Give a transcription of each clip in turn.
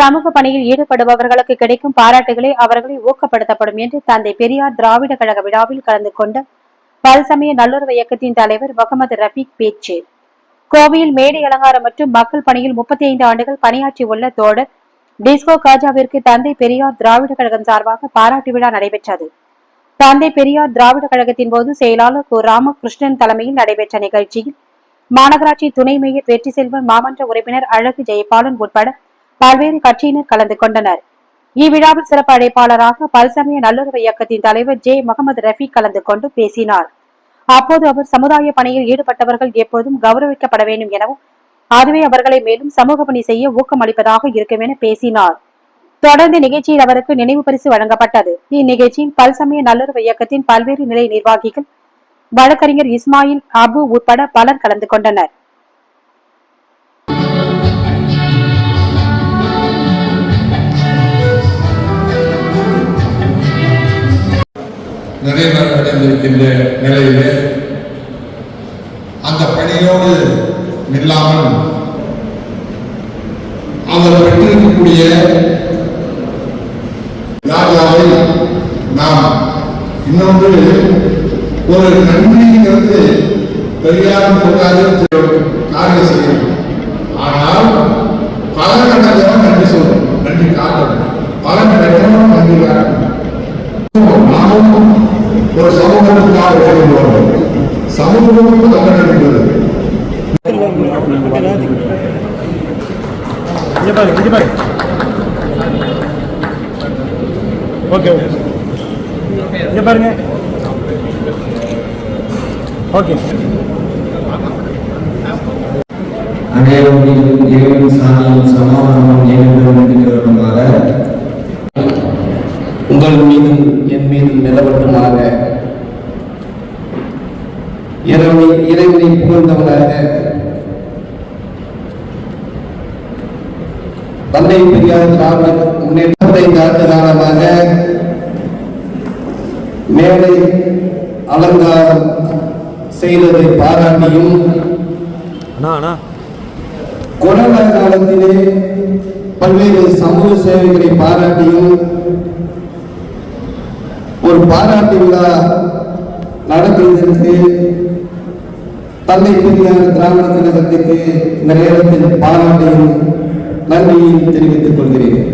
சமூக பணியில் ஈடுபடுபவர்களுக்கு கிடைக்கும் பாராட்டுகளை அவர்களை ஊக்கப்படுத்தப்படும் என்று தந்தை பெரியார் திராவிட கழக விழாவில் கலந்து கொண்ட பல்சமய நல்லுறவு இயக்கத்தின் தலைவர் முகமது ரஃபீக் பேச்சு. கோவையில் மேடை அலங்காரம் மற்றும் மக்கள் பணியில் முப்பத்தி ஐந்து ஆண்டுகள் பணியாற்றி உள்ள தோடர் டிஸ்கோ காஜாவிற்கு தந்தை பெரியார் திராவிட கழகம் சார்பாக பாராட்டு விழா நடைபெற்றது. தந்தை பெரியார் திராவிட கழகத்தின் போது செயலாளர் கு. ராமகிருஷ்ணன் தலைமையில் நடைபெற்ற நிகழ்ச்சியில் மாநகராட்சி துணை மேயர் வெற்றி செல்வன் மாமன்ற உறுப்பினர் அழகு ஜெயபாலன் உட்பட பல்வேறு கட்சியினர் கலந்து கொண்டனர். இவ்விழாவில் சிறப்பு அழைப்பாளராக பல்சமய நல்லுறவு இயக்கத்தின் தலைவர் ஜே. முகமது ரஃபீக் கலந்து கொண்டு பேசினார். அப்போது அவர் சமுதாய பணியில் ஈடுபட்டவர்கள் எப்போதும் கௌரவிக்கப்பட வேண்டும் எனவும் அதுவே அவர்களை மேலும் சமூக பணி செய்ய ஊக்கமளிப்பதாக இருக்கும் என பேசினார். தொடர்ந்து நிகழ்ச்சியில் அவருக்கு நினைவு பரிசு வழங்கப்பட்டது. இந்நிகழ்ச்சியில் பல்சமய நல்லுறவு இயக்கத்தின் பல்வேறு நிலை நிர்வாகிகள் வழக்கறிஞர் இஸ்மாயில் அபு உட்பட பலர் கலந்து கொண்டனர். நிறைவு அடைந்திருக்கின்ற நிலையிலே அந்த பணியோடு இல்லாமல் அவர் பெற்றிருக்கக்கூடிய ராஜாவை நாம் இன்னொன்று ஒரு நன்றிங்கிறது பெரியாரும் சொல்லாது காரியம் செய்யணும் ஆனால் பலன் அடைஞ்சவன் நன்றி சொல்லணும் நன்றி காட்டணும் பலன் அடைஞ்சவன் நன்றி காட்டணும் நாமும் ஒரு சமூகத்துக்காக சமூகமும் தங்கப்படுகிறது இங்கே பாருங்க இங்கே பாருங்க ஓகே ஓகே இங்கே பாருங்க. ஓகே அனைவரும் இறைவன் சாமியும் நிலவட்டுமாக இறைவனை இறைவனை புகழ்ந்தவனாக தந்தை பெரியார் திராவிட முன்னேற்றத்தை ஆண்டு காலமாக மேடை அலங்காரம் செய்ததை பாராட்டியும் கொரோனா காலத்திலே பல்வேறு சமூக சேவைகளை பாராட்டியும் ஒரு பாராட்டு விழா நடத்துவதற்கு தந்தை பெரியார் திராவிட கழகத்திற்கு இந்த நேரத்தில் பாராட்டையும் நன்றியையும் தெரிவித்துக் கொள்கிறேன்.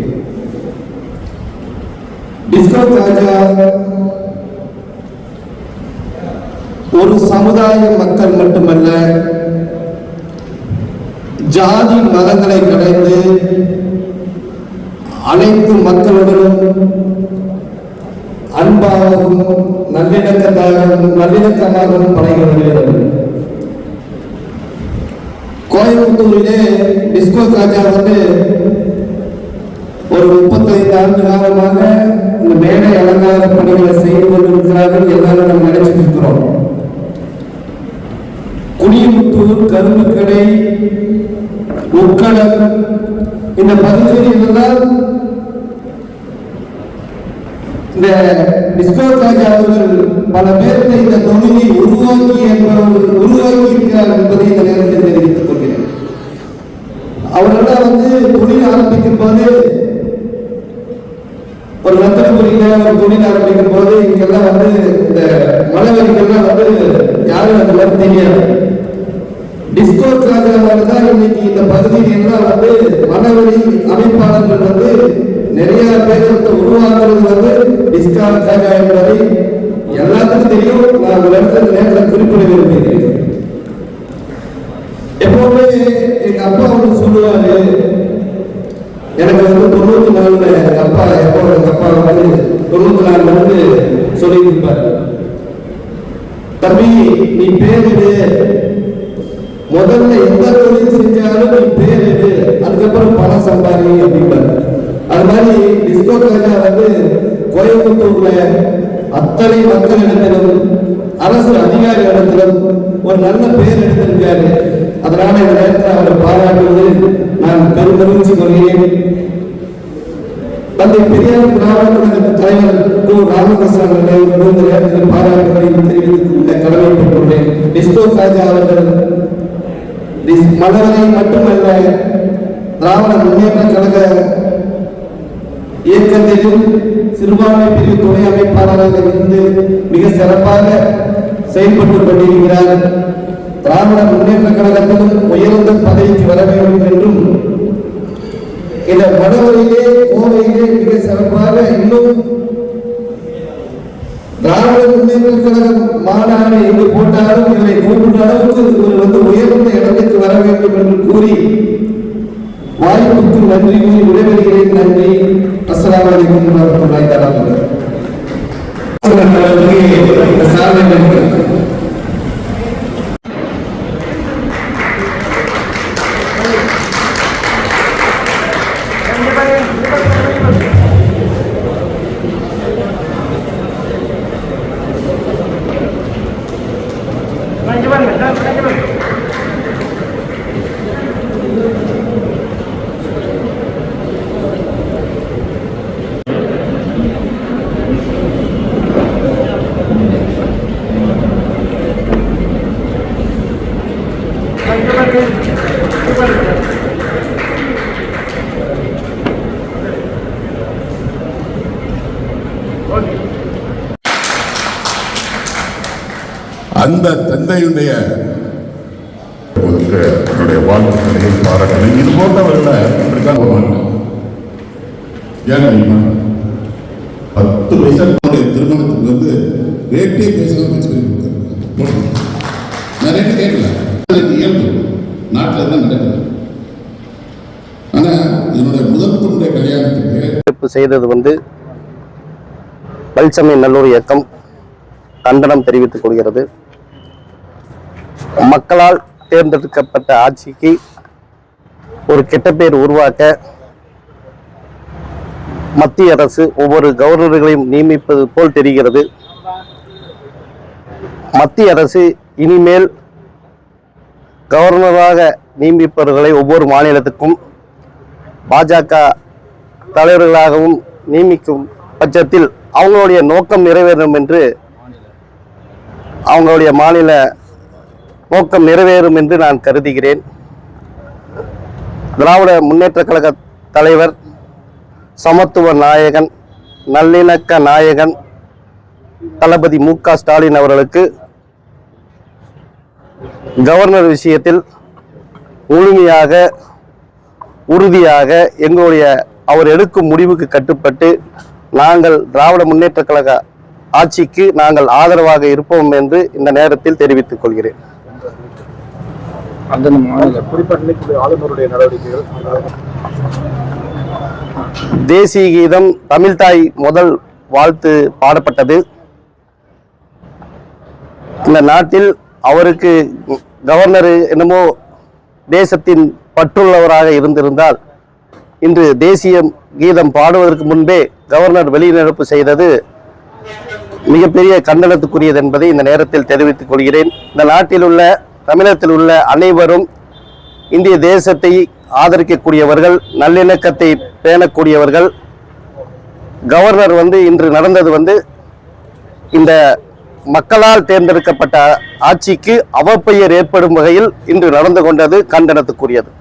டிஸ்கோ ராஜா ஒரு சமுதாய மக்கள் மட்டுமல்ல ஜாதி மதங்களை கடந்து அனைத்து மக்களுடனும் அன்பாகவும் நல்லிணக்கத்தாகவும் நல்லிணக்கமாகவும் பழகி வருகிறது கோயம்புத்தூரிலே டிஸ்கோ ராஜா வந்து ஒரு முப்பத்தைந்து ஆண்டு காலமாக இந்த மேடை அலங்கார பணிகளை செய்து கொண்டிருக்கிறார்கள். எல்லாரும் நம்ம நினைச்சிட்டு இருக்கிறோம். குடியமுத்தூர் கரும்புக்கடை உட்கடம் இந்த பகுதியில் எல்லாம் இந்த டிஸ்கோ ராஜா அவர்கள் பல பேருக்கு இந்த தொழிலை உருவாக்கி என்பவர் உருவாக்கி இருக்கிறார் என்பதை இந்த நேரத்தில் தெரிவித்துக் கொள்கிறேன். அவரெல்லாம் வந்து தொழில் ஆரம்பிக்கும் போது ஒரு ரத்தனபுரியில ஒரு தொழில் ஆரம்பிக்கும் போது இங்கெல்லாம் வந்து இந்த மலைவரிகள்லாம் வந்து யாரும் அந்த மாதிரி தெரியாது. டிஸ்கோ ராஜாவால தான் இன்னைக்கு இந்த பகுதியில் எல்லாம் வந்து மனவெளி அமைப்பாளர்கள் வந்து நிறைய பேரத்தை உருவாக்குறது வந்து தேவை என்பதை எல்லாத்துக்கும் தெரியும். நான் ஒரு இடத்துல நேரத்தில் குறிப்பிட விரும்புகிறேன் எப்பவுமே எங்க அப்பா ஒன்று சொல்லுவாரு எனக்கு வந்து தொண்ணூத்தி நாலுல எங்க அப்பா எப்போ எங்க அப்பா வந்து தொண்ணூத்தி நாலுல இருந்து சொல்லி இருப்பாரு. தம்பி நீ பேரிடு முதல்ல எந்த தொழில் செஞ்சாலும் நீ பேரிடு அதுக்கப்புறம் பணம் சம்பாதி அப்படிம்பாரு. அது மாதிரி டிஸ்கோ ராஜா வந்து கோயம்புத்தூர்ல அத்தனை மக்களிடத்திலும் அரசு அதிகாரிகளிடத்திலும் ஒரு நல்ல பெயர் எடுத்திருக்காரு அதனால இந்த நேரத்தில் அவரை பாராட்டுவது நான் பெரும் மகிழ்ச்சி கொள்கிறேன். தந்தை பெரியார் திராவிட கழக தலைவர் கு ராமகிருஷ்ணன் அவர்கள் இந்த நேரத்தில் பாராட்டுகளை தெரிவித்துக் கொள்ள கடமைப்பட்டுள்ளேன். டிஸ்கோ ராஜா அவர்கள் டிஸ்- மலரை மட்டுமல்ல திராவிட முன்னேற்ற கழக இயக்கத்திலும் சிறுபான்மை பிரிவு துணை அமைப்பாளராக இருந்து மிக சிறப்பாக செயல்பட்டுக் கொண்டிருக்கிறார். திராவிட முன்னேற்ற கழகத்திலும் உயர்ந்த பதவிக்கு வர வேண்டும் என்றும் இந்த வடவரையிலே கோவையிலே மிக சிறப்பாக இன்னும் திராவிட முன்னேற்ற கழகம் மாநாடு எங்கு போட்டாலும் இவரை கூப்பிட்ட அளவுக்கு இவர் வந்து உயர்ந்த இடத்துக்கு வர வேண்டும் என்று கூறி வாய்ப்புக்கு நன்றி கூறி விடைபெறுகிறேன். நன்றி. அஸ்லாம் அலைக்கும் வரமத்துல்லாஹி தஆலா அந்த தந்தையுடைய உங்களுக்கு என்னுடைய வாழ்த்துக்களை பாராட்டுகளை இது போன்றவர்களை இப்படித்தான் ஏன் பத்து வயசுடைய திருமணத்துக்கு வந்து வேட்டியை பேசலாம் பேச்சு பண்ணி நிறைய கேட்கல. அதுக்கு இயல்பு. நாட்டில் தான் நடக்குது? ஆனால் என்னுடைய முதல் பொண்ணுடைய கல்யாணத்துக்கு செய்தது வந்து பல்சமய நல்லூர் இயக்கம் கண்டனம் தெரிவித்துக் கொள்கிறது. மக்களால் தேர்ந்தெடுக்கப்பட்ட ஆட்சிக்கு ஒரு கெட்ட பேர் உருவாக்க மத்திய அரசு ஒவ்வொரு கவர்னர்களையும் நியமிப்பது போல் தெரிகிறது. மத்திய அரசு இனிமேல் கவர்னராக நியமிப்பவர்களை ஒவ்வொரு மாநிலத்துக்கும் பாஜக தலைவர்களாகவும் நியமிக்கும் பட்சத்தில் அவங்களுடைய நோக்கம் நிறைவேறும் என்று அவங்களுடைய மாநில நோக்கம் நிறைவேறும் என்று நான் கருதுகிறேன். திராவிட முன்னேற்ற கழக தலைவர் சமத்துவ நாயகன் நல்லிணக்க நாயகன் தளபதி மு க ஸ்டாலின் அவர்களுக்கு கவர்னர் விஷயத்தில் முழுமையாக உறுதியாக எங்களுடைய அவர் எடுக்கும் முடிவுக்கு கட்டுப்பட்டு நாங்கள் திராவிட முன்னேற்ற கழக ஆட்சிக்கு நாங்கள் ஆதரவாக இருப்போம் என்று இந்த நேரத்தில் தெரிவித்துக் கொள்கிறேன். தேசிய கீதம் தமிழ்தாய் முதல் வாழ்த்து பாடப்பட்டது. இந்த நாட்டில் அவருக்கு கவர்னர் என்னமோ தேசத்தின் பற்றுள்ளவராக இருந்திருந்தால் இன்று தேசிய கீதம் பாடுவதற்கு முன்பே கவர்னர் வெளிநடப்பு செய்தது மிகப்பெரிய கண்டனத்துக்குரியது என்பதை இந்த நேரத்தில் தெரிவித்துக் கொள்கிறேன். இந்த நாட்டில் உள்ள தமிழகத்தில் உள்ள அனைவரும் இந்திய தேசத்தை ஆதரிக்கக்கூடியவர்கள் நல்லிணக்கத்தை பேணக்கூடியவர்கள். கவர்னர் வந்து இன்று நடந்தது வந்து இந்த மக்களால் தேர்ந்தெடுக்கப்பட்ட ஆட்சிக்கு அவப்பெயர் ஏற்படும் வகையில் இன்று நடந்து கொண்டது கண்டனத்துக்குரியது.